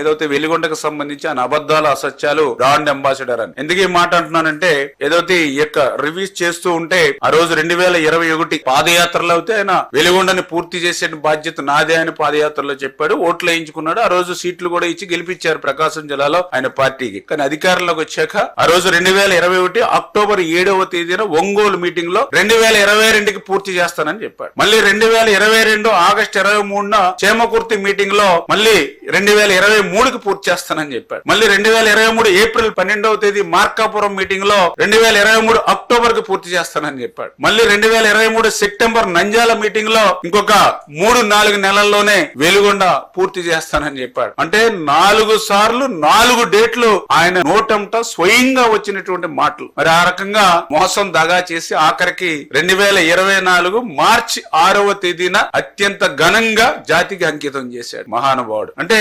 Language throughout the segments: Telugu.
ఏదైతే వెలిగొండకు సంబంధించి ఆయన అబద్దాలు అసత్యాలు బ్రాండ్ అంబాసిడర్ అని. ఎందుకు ఈ మాట అంటున్నానంటే ఏదైతే ఈ యొక్క రివ్యూస్ చేస్తూ ఉంటే ఆ రోజు రెండు వేల ఇరవై ఒకటి పాదయాత్రలో అయితే ఆయన వెలిగొండని పూర్తి చేసే బాధ్యత నాదే అని పాదయాత్రలో చెప్పాడు. ఓట్లు వేయించుకున్నాడు. ఆ రోజు సీట్లు కూడా ఇచ్చి గెలిపించారు ప్రకాశం జిల్లాలో ఆయన పార్టీకి. కానీ అధికారంలోకి వచ్చాక ఆ రోజు రెండు వేల ఇరవై ఒకటి అక్టోబర్ ఏడవ తేదీన ఒంగోలు మీటింగ్లో రెండు వేల ఇరవై రెండుకి పూర్తి చేస్తానని చెప్పాడు. మళ్ళీ రెండు వేల ఇరవై రెండు ఆగస్టు ఇరవై మూడున చేమకుర్తి మీటింగ్లో మళ్ళీ రెండు వేల ఇరవై మూడుకి పూర్తి చేస్తానని చెప్పాడు. మళ్ళీ రెండు వేల ఇరవై మూడు ఏప్రిల్ పన్నెండవ తేదీ మార్కాపురం మీటింగ్లో రెండు వేల ఇరవై మూడు అక్టోబర్కి పూర్తి చేస్తానని చెప్పాడు. మళ్ళీ రెండు వేల ఇరవై మూడు సెప్టెంబర్ నంజాల మీటింగ్లో ఇంకొక మూడు నాలుగు నెలల్లోనే వెలుగొండ పూర్తి చేస్తానని చెప్పాడు. అంటే నాలుగు సార్లు నాలుగు డేట్లు ఆయన నోటంట స్వయంగా వచ్చినటువంటి మాటలు. మరి ఆ రకంగా మోసం దగా చేసి ఆఖరికి రెండు వేల ఇరవై నాలుగు మార్చి ఆరవ తేదీన అత్యంత ఘనంగా జాతికి అంకితం చేశాడు మహానుభావుడు. అంటే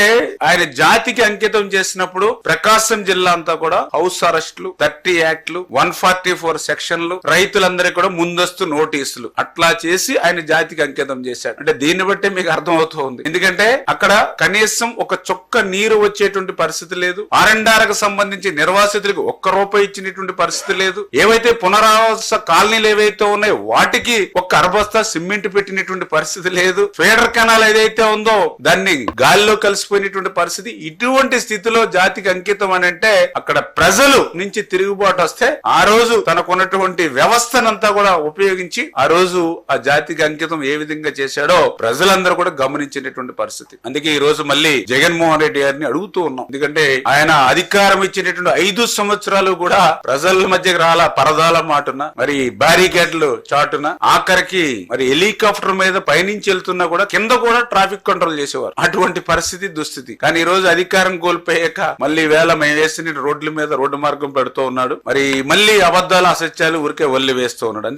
ఆయన జాతికి అంకితం చేసినప్పుడు ప్రకాశం జిల్లా అంతా కూడా హౌస్ అరెస్టులు థర్టీ యాక్ట్లు వన్ ఫార్టీ ఫోర్ సెక్షన్లు రైతులందరికీ కూడా ముందస్తు నోటీసులు. అట్లా చేసి ఆయన జాతికి అంకితం చేశాడు. అంటే దీన్ని బట్టి మీకు అర్థం అవుతూ ఉంది. ఎందుకంటే అక్కడ కనీసం ఒక చొక్క నీరు వచ్చేటువంటి పరిస్థితి లేదు. ఆరండారకు సంబంధించి నిర్వాసితులకు ఒక్క రూపాయి ఇచ్చినటువంటి పరిస్థితి లేదు. ఏవైతే పునరావాస కాలనీలు ఏవైతే ఉన్నాయో వాటికి ఒక్క అరబస్తా సిమెంట్ పెట్టినటువంటి పరిస్థితి లేదు. ఫీడర్ కెనాల్ ఏదైతే ఉందో దాన్ని గాలిలో కలిసిపోయినటువంటి పరిస్థితి ఇటువంటి స్థితిలో జాతికి అంకితం అని అంటే అక్కడ ప్రజలు నుంచి తిరుగుబాటు వస్తే ఆ రోజు తనకున్నటువంటి వ్యవస్థనంతా కూడా ఉపయోగించి ఆ రోజు ఆ జాతికి అంకితం ఏ విధంగా చేశాడో ప్రజలందరూ కూడా గమనించినటువంటి పరిస్థితి. అందుకే ఈ రోజు మళ్ళీ జగన్మోహన్ రెడ్డి గారిని అడుగుతూ ఉన్నాం. ఎందుకంటే ఆయన అధికారం ఇచ్చినటువంటి ఐదు సంవత్సరాలు కూడా ప్రజల మధ్యకి రాల పరదాల మాటున మరి బ్యారికేడ్లు చాటున ఆఖరికి మరి హెలికాప్టర్ మీద పయనించి వెళ్తున్నా కూడా కింద కూడా ట్రాఫిక్ కంట్రోల్ చేసేవారు. అటువంటి పరిస్థితి దుస్థితి. కానీ ఈ రోజు అధికారం కోల్పోయాక మళ్ళీ వేళ మేము వేసిన రోడ్ల మీద రోడ్డు మార్గం పెడుతూ ఉన్నాడు. మరి మళ్ళీ అబద్ధాలు అసత్యాలు ఊరికే వల్లి వేస్తూ ఉన్నాడు.